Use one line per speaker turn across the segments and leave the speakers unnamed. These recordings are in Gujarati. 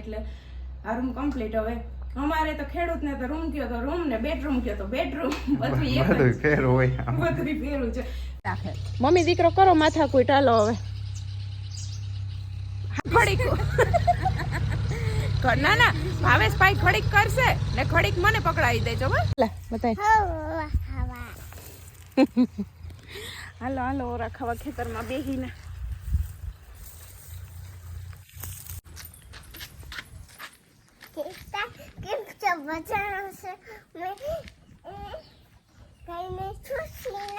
એટલે આ રૂમ કમ્પ્લીટ હવે અમારે તો ખેડૂતને તો રૂમ કયો તો રૂમ ને બેડરૂમ કયો તો બેડરૂમ પછી એક
બધું ફેર હોય
બધું ફેરું છે. મમ્મી દીકરો કરો માથા કોઈ ટાલો હવે. ખડીક. ના ના ભાવેશ ભાઈ ખડીક કરશે ને ખડીક મને પકડાવી દેજો બસ બતાય. હાલો હાલો ઓરા ખાવા ખેતરમાં બેહીને.
છે બજારો છે મેં કઈને છુસીને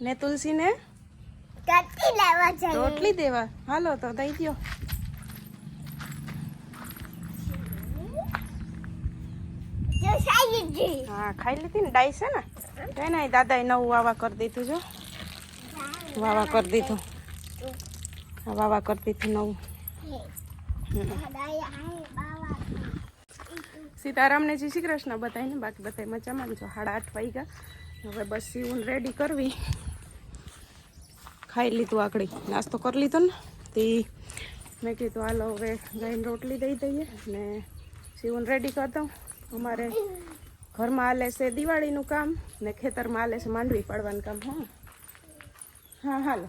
ને તુલસીને?
કટી લેવા જઈએ
રોટલી દેવા. હાલો, તો દઈ
જી
હા, ખાઈ લીધી ને ડાઈ છે ને? કઈ નહીં દાદાએ નવું વાવા કરી દીધું જો. વાવા કરી દીધું. વાવા કરી દીધું નવું. સીતારામને જય શ્રી કૃષ્ણ બધાને બાકી બધા મજામાં જ છો સાડા આઠ વાગ્યા હવે બસ સીવું રેડી કરવી. ખાઈ લીધું આકડી નાસ્તો કરી લીધો ને. તે મેં કીધું હાલો હવે ગાયને રોટલી દઈ દઈએ ને સીવું રેડી કરી અમારે ઘરમાં હાલે છે દિવાળીનું કામ ને ખેતરમાં હાલે છે માંડવી પાડવાનું કામ, હા. હા, હાલો.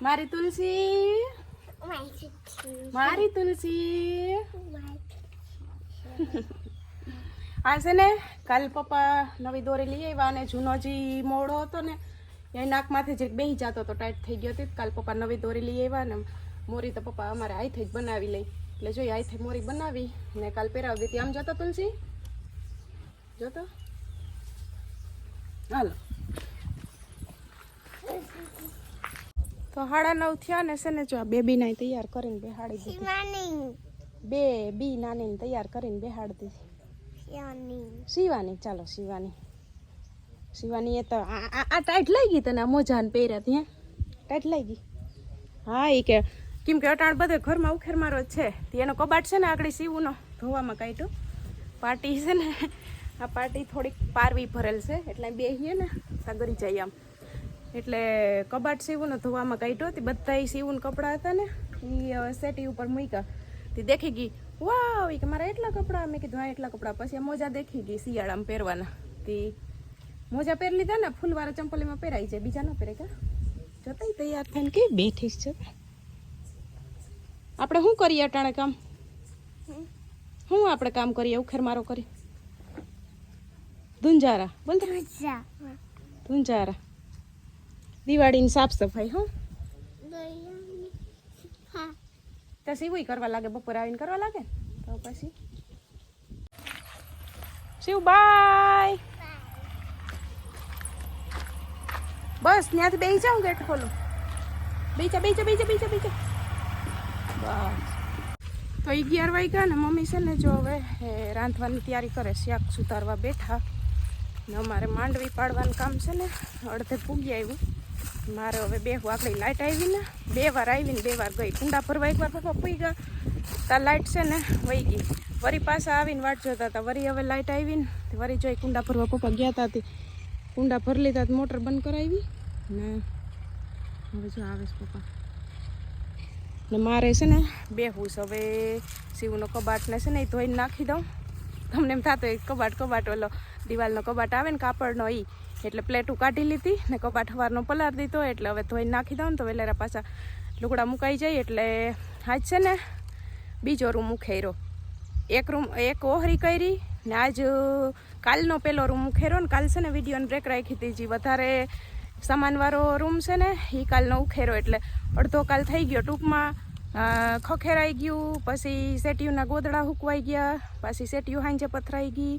મારી તુલસી. મારી તુલસી. આ છે ને કાલ પપ્પા નવી દોરી લઈ આવ્યા અને જૂનો જે મોડો હતો ને એ નાકમાંથી જે બેસી જતો હતો ટાઈટ થઈ ગયો હતી કાલ પપ્પા નવી દોરી લઈ આવ્યા ને મોરી તો પપ્પા અમારે આઈથી જ બનાવી લઈ. એટલે જોઈ આઈથી મોરી બનાવી ને કાલ પહેરાવી દીધી. આમ જતો તુલસી? જોતો? હાલો. તો હાડા નવ થયા ને છે ને જો આ બેબી નાય તૈયાર કરીને બેહાડી દીધી. બે બી નાનીને તૈયાર કરીને બેહાડી દીધી.
શિવાની.
ચાલો શિવાની. શિવાની એ તો આ ટાઈટ લઈ ગઈ તને મોજાને પહેર્યા ત્યાં? ટાઈટ લઈ ગઈ? હા એ કે કેમ કે અટાણ બધે ઘરમાં ઉખેર મારો છે. તે એનો કબાટ છે ને આગળ સીવુંનો ધોવામાં કાઢ્યું. પાર્ટી છે ને આ પાર્ટી થોડીક પારવી ભરેલ છે એટલે બેહીએ ને સાગરી જાય આમ. એટલે કબાટ સીવું ને ધોવામાં કાઢ્યો તે બધા સીવું કપડાં હતા ને એ સેટી ઉપર મૂક્યા. તે દેખી ગઈ વાવ ઈ કે મારા એટલા કપડાં? મેં કીધું હા એટલા કપડાં. પછી મોજા દેખી ગઈ શિયાળામાં પહેરવાના. તે મોજા પહેરી લીધા ને ફૂલવાળા ચંપલીમાં પહેરાઈ જાય. બીજા ન પહેરે કા? જતા તૈયાર થઈને કે બેઠી છે. આપણે શું કરીએ અટાણે કામ? શું આપણે કામ કરીએ? ઉખેર મારો કરી. ધુંજારા. બોલ ધુંજારા. દિવાળીની સાફ સફાઈ, હો? ત્યાં સીવું કરવા લાગે, બપોરે આવીને કરવા લાગે? તો પછી? શિવ, બાય! બસ, ત્યાંથી બેસી જાઉં ગેટ ખોલું. બેચા બેચા બેચા બેચા બેચા બસ. તો અગિયાર વાગ્યા ને મમ્મી છે ને જો હવે રાંધવાની તૈયારી કરે, શાક સુધારવા બેઠા. ને અમારે માંડવી પાડવાનું કામ છે ને, અડધે પૂગી આવ્યું. મારે હવે બે વાકડી લાઇટ આવી ને બે વાર આવીને બે વાર ગઈ. કુંડા ભરવા એકવાર પપ્પા પૂઈ ગયા. ત્યાં લાઇટ છે ને વહી ગઈ. વરી પાછા આવીને વાટ જોતા હતા. વરી હવે લાઇટ આવીને વરી જોઈ કુંડા ભરવા પપ્પા ગયા હતા કુંડા ભરી લીધા મોટર બંધ કરાવી. ને હવે જો આવે છે પપ્પા. ને મારે છે ને, બે છે. હવે શિવનો કબાટને છે ને એ ધોઈને નાખી દઉં. તમને એમ થતો કબાટ કબાટ, ઓલો દિવાલનો કબાટ આવે ને કાપડનો એ એટલે પ્લેટું કાઢી લીધી ને કપાટ સવારનો પલાર દીધો. એટલે હવે ધોઈને નાખી દઉં ને તો વેલેરા પાછા લુગડા મુકાઈ જાય. એટલે આજ છે ને બીજો રૂમ ઉખેરો એક રૂમ એક ઓહરી કરી ને આજ કાલનો પહેલો રૂમ ઉખેરો ને કાલ છે ને વિડીયોને બ્રેક રાખી હતી જે વધારે સામાનવાળો રૂમ છે ને એ કાલનો ઉખેરો એટલે અડધો કાલ થઈ ગયો ટૂંકમાં. ખખેરાઈ ગયું, પછી સેટિયુના ગોદડા હુકવાઈ ગયા, પછી સેટિયું હાંજે પથરાઈ ગઈ.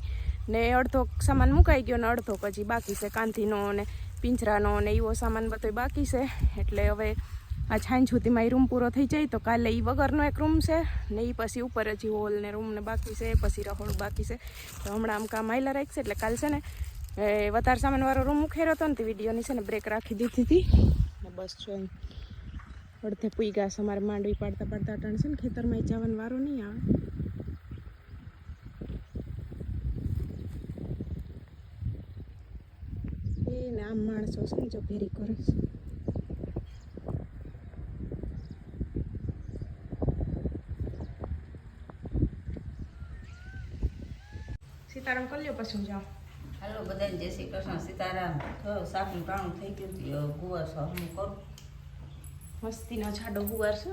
ને અડધો સામાન મુકાઈ ગયો ને અડધો પછી બાકી છે કાંધીનો ને પિંજરાનો ને એવો સામાન બધો બાકી છે. એટલે હવે આ છાંય સુધીમાં એ રૂમ પૂરો થઈ જાય તો કાલે એ વગરનો એક રૂમ છે ને એ પછી ઉપર હજી હોલ ને રૂમ ને બાકી છે, પછી રહોડું બાકી છે. તો હમણાં આમ કામ આયલા રાખશે એટલે કાલ છે ને, એ વધારે સામાનવાળો રૂમ મુખેરો હતો ને તે વિડીયોની છે ને બ્રેક રાખી દીધી હતી. ને બસ જો અડધે પૂઈ ગયા છે, અમારે માંડવી પાડતા પાડતા અટાણ છે ને ખેતરમાં જવાનો વારો નહીં આવે. ને માણસો સમજો ફેરી કરે છે. સીતારામ કરી લ્યો પછી જાઓ
હાલો બધાને જય શ્રી કૃષ્ણ સીતારામ. તો સાફનું પાણું થઈ ગયું હતું ગુવાર છો હું કરું?
મસ્તીનો જાડો ગુવાર છે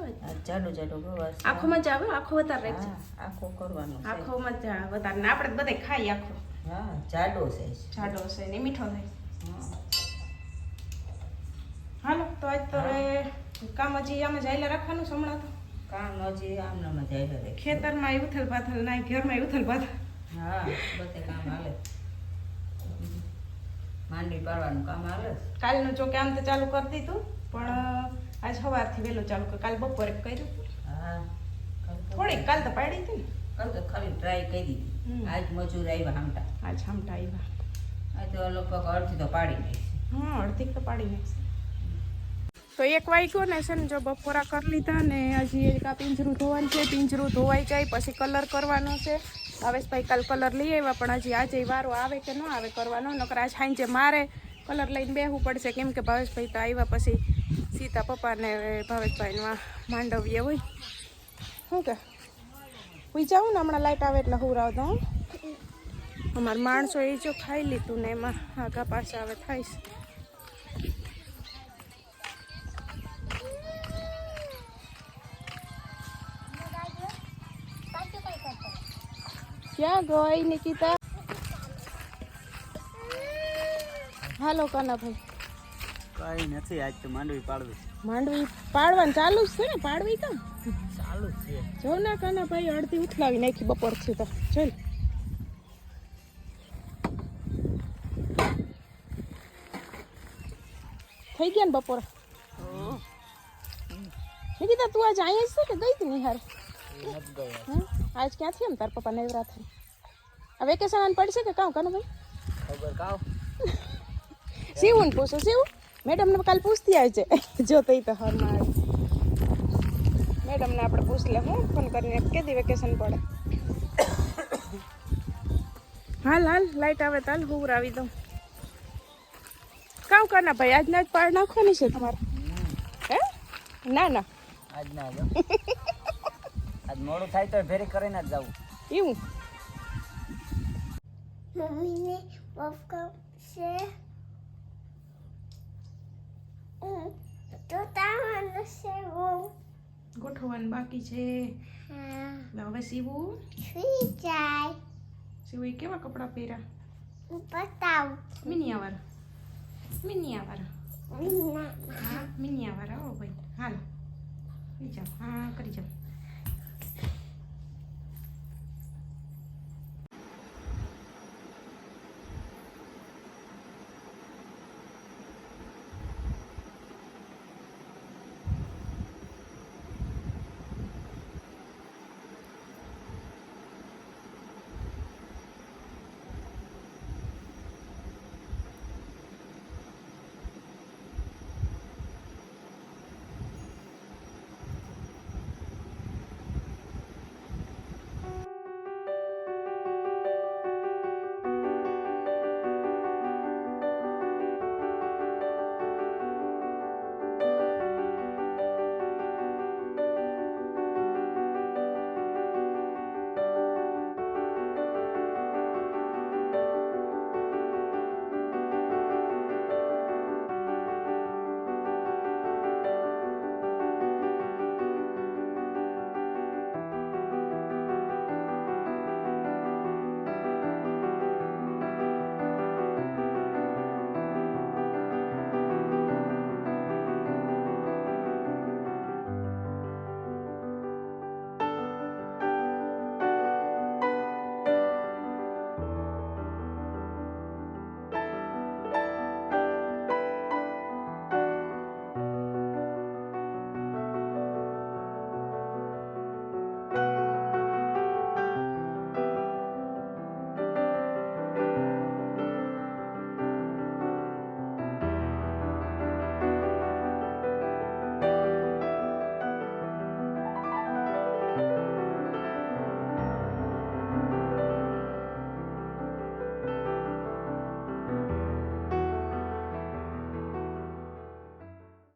જાડો જાડો ગુવાર
આખો મજા આવે આખો વધારે
રહે આખો કરવાનો
આખોમાં જ વધારે આપણે બધા ખાઈ આખો.
હા જાડો છે.
જાડો છે ને મીઠો થાય તો આજ તો કામ હજી આમ જ આયલા રાખવાનું છે હમણાં તો.
કામ હજી આમ નામ જ હાલ્યા રાખે.
ખેતરમાં ઉથલ પાથલ ના ઘરમાં ઉથલ પાથલ
હા બધે કામ હાલે. માંડવી પાડવાનું કામ હાલે?
કાલનું જો કે આમ તો ચાલુ કરી દીધું પણ આજ સવારથી વહેલું ચાલુ કર્યું કાલ બપોરે કર્યું.
હા
થોડીક કાલ તો પાડી હતી ને.
કાલ તો ખાલી ટ્રાય કરી. દીધી. આજ મજૂર આવ્યા હમટા.
આજ હમટા આવ્યા
આજ તો લોકો અડધી તો પાડી નાખી
હા અડધી તો પાડી નાખશે તો એક વાગ્યો ને છે ને જો બપોરા કરી લીધા ને હજી એક આ પિંજરું ધોવાનું છે, પિંજરું ધોવાઈ જાય, પછી કલર કરવાનો છે. ભાવેશભાઈ કાલ કલર લઈ આવ્યા, પણ હજી આજે વારો આવે કે ન આવે કરવાનો, નકર આજ સાંજે મારે કલર લઈને બેહવું પડશે. કેમ કે ભાવેશભાઈ તો આવ્યા પછી સીતા પપ્પાને ભાવેશભાઈમાં માંડવીએ હોય. શું કે? હું જાઉં ને હમણાં લાઈટ આવે એટલે હું રાવ દઉં અમારા માણસો એ જો ખાઈ લીધું ને એમાં આગા પાછા હવે થાય ક્યાં ગઈ નિકિતા? હાલો કાનાભાઈ.
કઈ નથી આજ તો માંડવી પાડવી.
માંડવી પાડવાનું ચાલુ જ છે ને પાડવી તો?
ચાલુ જ છે.
જો ના કાનાભાઈ અડધી ઉથલાવી નાખી બપોરથી તો. ચાલ. થઈ ગયા ને બપોર? નિકિતા તું આજે અહીંયા છે કે ગઈ
તું ગયો
હમ? આજ ક્યાંથી એમ તાર પપ્પા નેવરા થઈ આ વેકેશન આને પડશે કે કાં કાનુભાઈ?
ખબર કાવ.
શિવું ને પૂછો શિવું મેડમને કાલ પૂછતી આવજે. જો તઈ તો હરમાં આવે મેડમને આપણે પૂછ લે હું ફોન કરીને કેદી વેકેશન પડે. હાલ હાલ લાઈટ આવે તાલ હું આવી દઉં. કામ કરના ભાઈ આજના જ પાડ નાખવાની છે તમારે. હે? ના ના.
આજ ના જો આજ મોડું થાય તો ફેરી કરીને જ જવું
એવું?
મમ્મીને પપ્પા છે. તો તાવાનું છે હું
ગોઠવવાનું બાકી છે.
હા.
હવે સીવું?
સુઈ જાય.
સીવું કેવા કપડાં પહેર્યા
બતાવું મિનિયાવાર
હા મિનિયાવાળા હો ભાઈ. હાલો. કરી જાઓ. હા કરી જાઓ.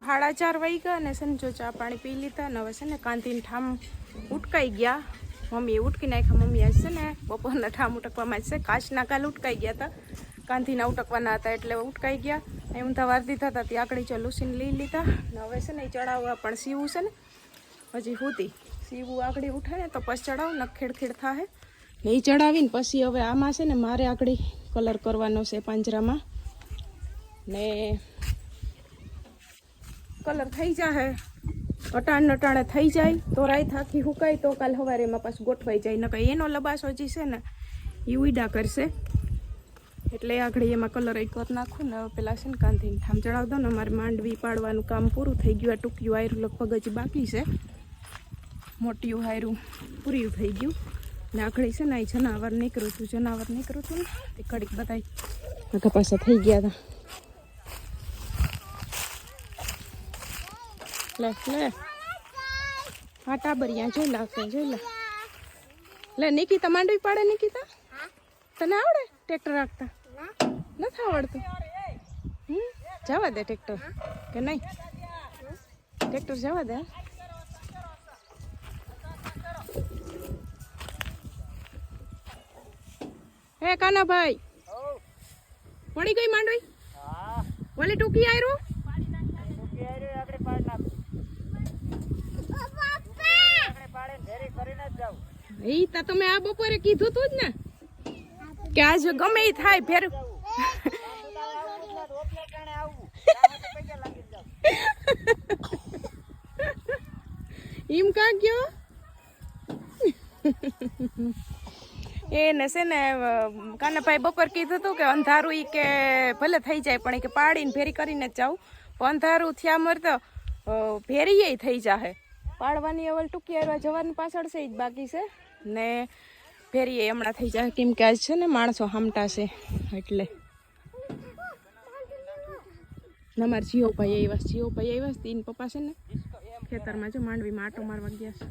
સાડા ચાર વાગ્યા અને છે ને જો ચા પાણી પી લીધા અને હવે છે ને કાંતિને ઠામ ઉટકાઈ ગયા. મમ્મીએ ઉટકી નાખ્યા. મમ્મી આજ છે ને બપોરના ઠામ ઉટકવામાં છે. કાચના કાલ ઉટકાઈ ગયા હતા. કાંધીના ઉટકવાના હતા એટલે ઉટકાઈ ગયા. એ ઊંધા વાર દીધા હતા. ત્યાં આકડી ચો લૂસીને લઈ લીધા. ને હવે છે ને એ ચડાવવા પણ સીવું છે ને. હજી સુધી સીવું આગળ ઉઠે ને તો પછી ચડાવ ને ખેડખેડ થાય ને એ ચડાવીને પછી હવે આમાં છે ને મારે આગળ કલર કરવાનો છે પાંજરામાં. ને કલર થઈ જાય અટાણ અટાણે થઈ જાય. તો રાઈ થાકી હુકાય તો કાલ સવારે એમાં પાછું ગોઠવાઈ જાય. નકા એનો લબાસો જે છે ને એ ઉઈડા કરશે. એટલે આગળ એમાં કલર એક કર નાખું ને પેલા છે ને કાંધીને ઠામ ચડાવ દો ને અમારે માંડવી પાડવાનું કામ પૂરું થઈ ગયું. આ ટૂંક્યું આયરું લગભગ હજી બાકી છે. મોટિયું હાયરું પૂર્યું થઈ ગયું. ને આખડી છે ને એ જનાવર નીકળ્યું હતું જનાવર નીકળ્યું હતું ને, તે કડીક બધાય પાછા થઈ ગયા હતા લે લે. હા ટાબરિયા જોઈ લાવશે જોઈ લે લે નિકિતા માંડવી પાડે નિકિતા? તને આવડે ટ્રેક્ટર રાખતા? નથી આવડતું. હમ? જવા દે ટ્રેક્ટર. કે નહીં? ટ્રેક્ટર જવા દે હે? કાનાભાઈ. પડી ગઈ માંડવી? ઓલી ટૂંકી આયરું
મૂકી આવ્યું આગળ પાડ નાખ આગળ પાડે ને
એ તો તમે આ બપોરે કીધું તું જ ને? કે આજ ગમે એ થાય ફેર એમ કા ગયો? એને છે ને કાનાભાઈ બપોર કીધું હતું કે અંધારું ઈ કે ભલે થઈ જાય, પણ એ કે પાડીને ફેરી કરીને જ જાઉં. પણ અંધારું થયા મર તો ફેરીએ થઈ જાહે. પાડવાની અવલ ટૂંકી આવ્યા જવાની પાછળ છે જ બાકી છે ને ભેરીએ હમણાં થઈ જાય કેમ કે આજ છે ને માણસો હામટા છે, એટલે અમારા જીઓ ભાઈ આવ્યા. જીઓ ભાઈ આવ્યા તીન પપ્પા છે ને ખેતરમાં જો માંડવીમાં આટો મારવા ગયા છે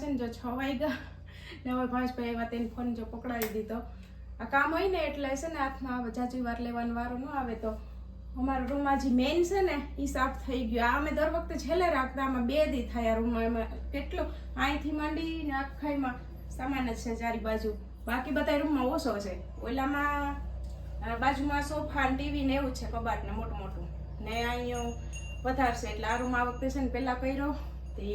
છે ને જો છ વાગ્યા, ને હવે ભાવેશભાઈ આવ્યા તેને ફોન જો પકડાવી દીધો. આ કામ હોય ને એટલે છે ને હાથમાં આવે જાજી વાર લેવાનો વારો ન આવે તો. અમારા રૂમમાં જે મેઇન છે ને એ સાફ થઈ ગયો. આ અમે દર વખતે છેલ્લે રાખતા, આમાં બે દી થાય રૂમમાં. એમાં કેટલો? અહીંથી માંડીને આખાઈમાં સામાન જ છે ચારી બાજુ. બાકી બધા રૂમમાં ઓછો છે. ઓલામાં બાજુમાં સોફા ને ટીવી ને એવું છે કબાટ ને મોટું મોટું. ને અહીંયા વધારશે એટલે આ રૂમ આ વખતે છે ને પહેલાં કર્યો તે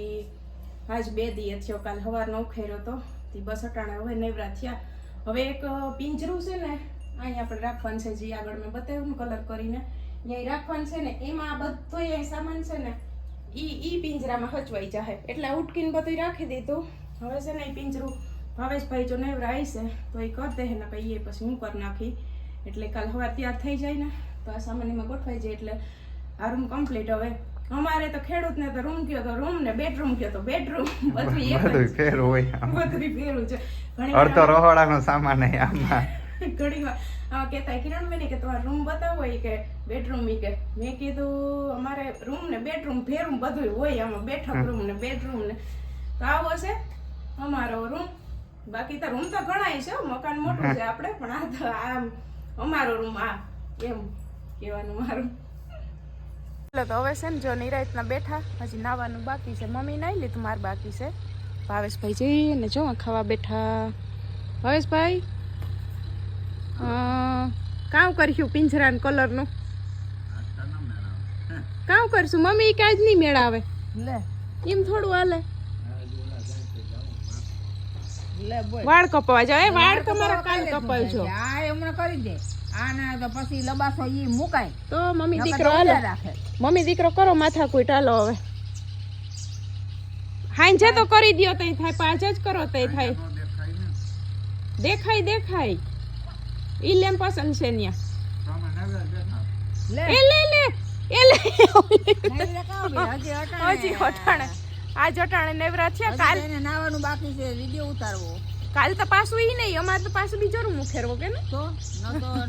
આજ બે દી થયો, કાલ સવારનો ઉખેર્યો તો. તે બસ અટાણે હવે નેવરા થયા. હવે એક પિંજરું છે ને અહીંયા આપણે રાખવાનું છે, જે આગળ મેં બતાવ્યું કલર કરીને. અહીંયા રાખવાનું છે ને, એમાં આ બધો એ સામાન છે ને, ઈ ઈ પિંજરામાં હચવાઈ જાય એટલે ઉટકીને બધું રાખી દીધું. હવે છે ને એ પિંજરું, ભાવેશભાઈ જો નેવરા આવશે તો એ કરી દે ને પછી એ પછી હું કરી નાખી. એટલે કાલ સવાર તૈયાર થઈ જાય ને, તો આ સામાન એમાં ગોઠવાઈ જાય, એટલે આ રૂમ કમ્પ્લીટ હવે. અમારે તો ખેડૂતને તો રૂમ કયો તો રૂમ ને બેડરૂમ કયો તો બેડરૂમ. બધું એક
બધું ફેર હોય
બધું ફેરું છે.
અડધો રહોડાનો સામાન હે આમાં.
ઘણી વાર. કહેતા કિરણબેન કે તમારે રૂમ બતાવો એ કે બેડરૂમ ઈ કે. મેં કીધું અમારે રૂમ ને બેડરૂમ ફેરું બધું હોય આમાં. બેઠક રૂમ ને બેડરૂમ ને. તો આવો છે અમારો રૂમ. બાકી તો રૂમ તો ઘણાય છે હો, મકાન મોટું છે આપણે પણ આ તો આમ અમારો રૂમ આ એમ કહેવાનું મારું. એટલે તો હવે છે ને જો નિરાયતના બેઠા હજી નાવાનું બાકી છે. મમ્મી નાઈ લીધું માર બાકી છે. ભાવેશભાઈ જઈને જો ખાવા બેઠા. ભાવેશભાઈ કામ કર્યું પિંજરા કલરનું. કામ કરશું મમ્મી કાંઈ જ નહીં મેળાવે.
લે.
એમ થોડું હાલે. વાળ કપાવા જાવ વાળ તમારા કાલ કપાવજો.
હા હમણાં કરી દે. આના પછી લબાસો ઈ મુકાય.
તો મમ્મી દીકરો હાલો. મમ્મી દીકરો કરો માથા કોઈ ટાલો હવે. હાંજે તો કરી દ્યો તઈ થાય પાંચ જ કરો તઈ થાય. દેખાય દેખાય ઈ લેમ પસંદ છે ન્યા.
લે.
લે લે. એ
હજી અટાણે.
આ જટાણે નેવરા છે કાલ
એને નાવાનું બાકી છે. વીડિયો ઉતારવો.
કાલ તો પાછું ઈ નહીં અમારે તો પાછું બીજો રૂમ ઉખેરવો કે ને
તો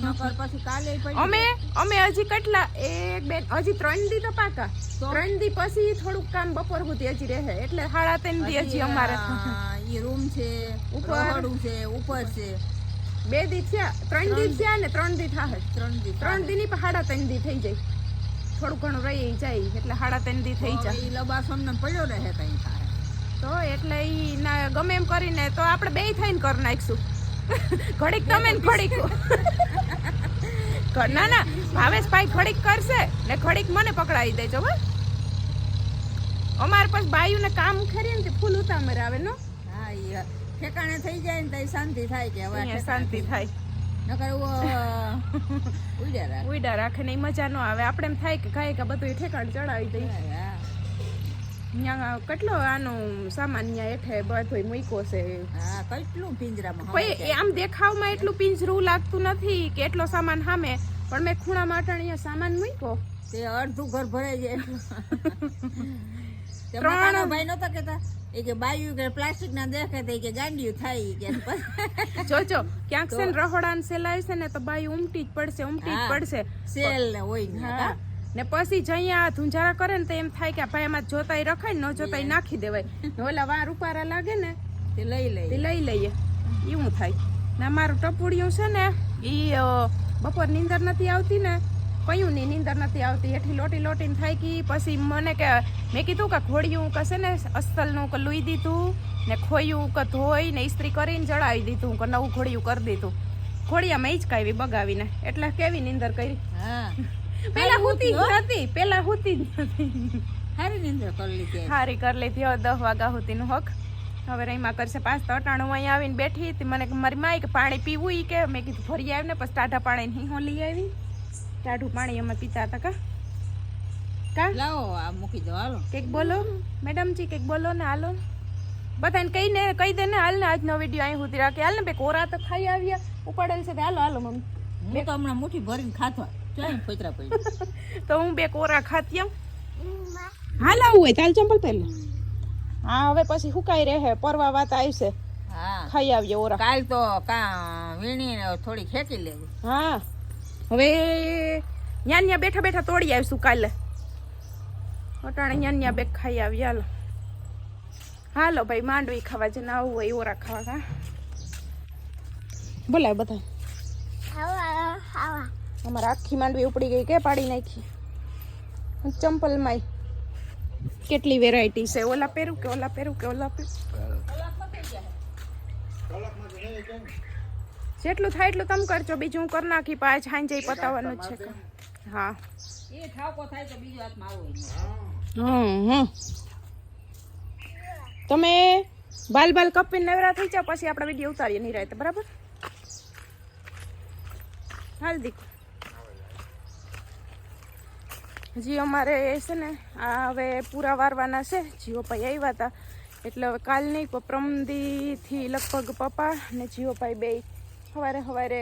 નકર પછી કાલે
અમે અમે હજી કેટલા એક બે હજી ત્રણ દી તો પાકા. ત્રણ દી પછી થોડુંક કામ બપોર સુધી હજી રહે. એટલે સાડા ત્રણ દી હજી અમારે.
એ રૂમ છે
ઉપર.
છે ઉપર છે.
બે દી થયા ત્રણ દી થયા ને ત્રણ દી થાય
ત્રણ દી
ત્રણ દી ની પણ સાડા ત્રણ દી થઈ જાય. થોડું ઘણું રહી જાય એટલે સાડા ત્રણ દી થઈ જાય.
લબાસમ ને પડ્યો રહે કઈ થાય
તો એટલે ઈ ગમે એમ કરીને તો આપણે બે થઈને કરી નાખીશું. ઘડીક તમે ને ઘડીક. ના ના ભાવેશભાઈ ઘડીક કરશે ને ઘડીક મને પકડાવી દેજો હો. અમારે પછી બાયુને કામ ખરી ને ફૂલ ઉતામર આવે નો?
હા એ ઠેકાણે થઈ જાય ને તો શાંતિ થાય કે હવે
શાંતિ થાય.
ઉડા રાખે.
ને મજા ન આવે. આપણે એમ થાય કે કાંઈ કે બધું ઠેકાણ ચડાવી દઈ
હા.
ત્યાં કેટલો આનો સામાન ત્યાં હેઠે બધો મૂક્યો છે?
હા કેટલું પિંજરામાં
આમ દેખાવમાં એટલું પિંજરું લાગતું નથી કે એટલો સામાન સામે પણ મેં ખૂણા માટે અહીંયા સામાન મૂક્યો.
તે અડધું ઘર ભરાઈ જાય એટલું.
ત્રણ-
ભાઈ નતા કેતા એ કે બાયું કે પ્લાસ્ટિક ના દેખે તે કે ગાંડિયું થાય કે
જોજો ક્યાંક છે ને રહોડાને સેલાય છે ને તો બાયું ઉમટી જ પડશે ઉમટી જ પડશે.
સેલ ને હોય ને
ને પછી જઅહીંયા ધુંજારા કરે ને તો એમ થાય કે ભાઈ એમાં જોતાય રખાય ને ન જોતાઈ નાખી દેવાય. ઓલા વાર ઉપારા લાગે ને
તે લઈ
લઈએ.
લઈ
લઈ લઈએ. એવું થાય. ને અમારું ટપુડિયું છે ને એ બપોર નીંદર નથી આવતી ને કયું ની નીંદર નથી આવતી. એઠી લોટી લોટીને થાય કે પછી મને કે મેં કીધું કે ઘોડિયું કશે ને અસ્તલનું કે લૂઈ દીધું ને ખોયું કે ધોઈ ને ઇસ્ત્રી કરીને જળાવી દીધું કે નવું ઘોડિયું કરી દીધું. ઘોડિયામાં હિંચકાવી બગાવીને. એટલે કેવી નીંદર કરી?
હા.
પેલા હુતી હતી પેલા હુતી
સારી કરી લીધી
હારી કરી લીધી હવે દસ વાગ્યા સુધીનું હક. હવે રહીમાં કરશે પાંચ તો અટાણું અહીંયા આવીને બેઠી હતી. મને મારી માય કે પાણી પીવું ઈ કે. મેં કીધું ભરી આવી ને પછી ટાઢા પાણી નહીં લઈ આવી. ટાઢું પાણી અમે પીતા હતા કા? કા?
લાવો આ મૂકી દો હાલો.
કંઈક બોલો. મેડમજી કંઈક બોલો ને હાલો. બધાને કહીને કહી દે ને હાલ ને આજનો વીડિયો અહીં સુધી રાખે. હાલ ને બે કોરા તો ખાઈ આવ્યા. ઉપાડેલ છે હાલો હાલો મમ્મી.
મેં તો હમણાં મુઠ્ઠી ભરીને પડી
તો હું બે કોરા ખાતી એમ હાલ આવું હોય તાલ ચંપલ પહેલા હા હવે પછી હુકાઈ રહે પરવા વાત આવશે.
હા.
ખાઈ આવીએ ઓરા.
કાલ તો કા વીણી થોડી ખેંચી લેવી.
હા. હવે ન્યા ન્યા બેઠા બેઠા તોડી આવીશું કાલે. અટાણે ન્યા ન્યા બે ખાઈ આવીએ હાલો. હાલો ભાઈ માંડવી ખાવા જઈને આવું હોય ઓરા ખાવા બોલાય બધા
હવા હવા
અમારે આખી માંડવી ઉપડી ગઈ કે પાડી નાખી. ચંપલમાં કેટલી વેરાયટી છે. ઓલા પહેરું કે ઓલા પહેરું કે ઓલા પહેરું? જેટલું થાય એટલું તમે કરજો. બીજું હું કરી નાખી પાંચ હાંજે પતાવવાનું છે હા. તમે બાલ બાલ કપીને નવરા થઈ જાઓ પછી આપણે વીડિયો ઉતારીએ નહીં રહેતા બરાબર? હાલ દીકુ હજી અમારે છે ને, આ હવે પૂરા વારવાના છે. જીઓ ભાઈ આવ્યા હતા એટલે હવે કાલ નહીં પ્રમદીથી લગભગ પપ્પા ને જીઓ ભાઈ બે. સવારે સવારે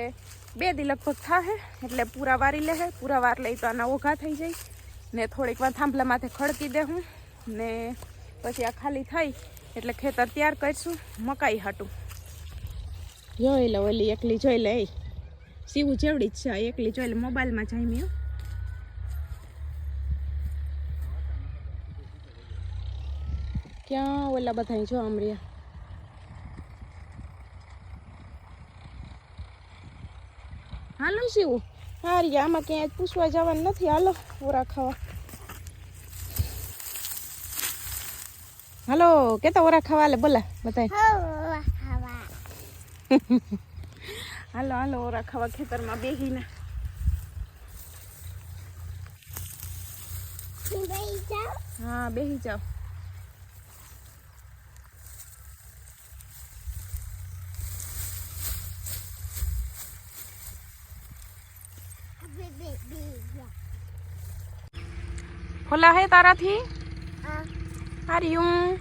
બે દી લગભગ થાહે, એટલે પૂરા વારી લે પૂરા વાર લઈ તો આના ઓઘા થઈ જાય. ને થોડીક વાર થાંભલા માથે ખડકી દે હું. ને પછી આ ખાલી થાય, એટલે ખેતર તૈયાર કરીશું. મકાઈ હાટું. જોઈ લે, ઓલી એકલી જોઈ લે. એ સીવું જેવડી જ છે એકલી જોઈ લે, મોબાઈલમાં જાય હો. ક્યાં ઓલા બધા જો આમરિયા હાલો શિવું હારી આમાં ક્યાંય પૂછવા જવાનું નથી હાલો ઓરા ખાવા હાલો કેતા ઓરા ખાવા લે બોલા
હવા
હાલો હાલો ઓરા ખાવા ખેતરમાં બેહીને હા બેહી જાઓ
બે બે બે જા
ખોલા હે તારાથી
આ
હાર્યું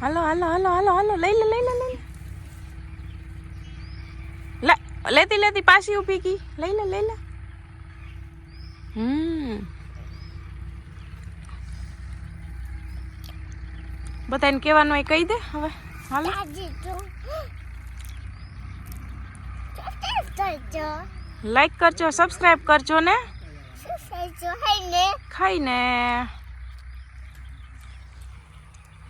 હાલો હાલો હાલો હાલો હાલો લઈ લે લઈ લે લઈ લે લે લેતી લેતી પાછી ઊભી ગઈ લઈ લે લઈ લે હમ બધાને કહેવાનું હોય કહી દે હવે હાલો
આજે તો કરજો
લાઈક કરજો સબસ્ક્રાઈબ કરજો ને
શું ને.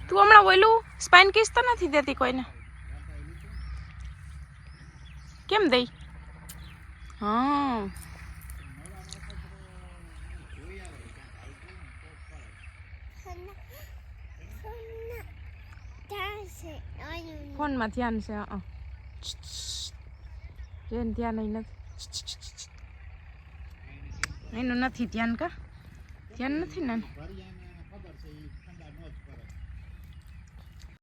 તું હમણાં બોલું સ્પાઇન કિસ તો નથી દેતી કોઈને? કેમ દઈ? હા. ફોનમાં ધ્યાન છે ધ્યાન અહીં નથી. એનું નથી ધ્યાન કા ધ્યાન નથી ને?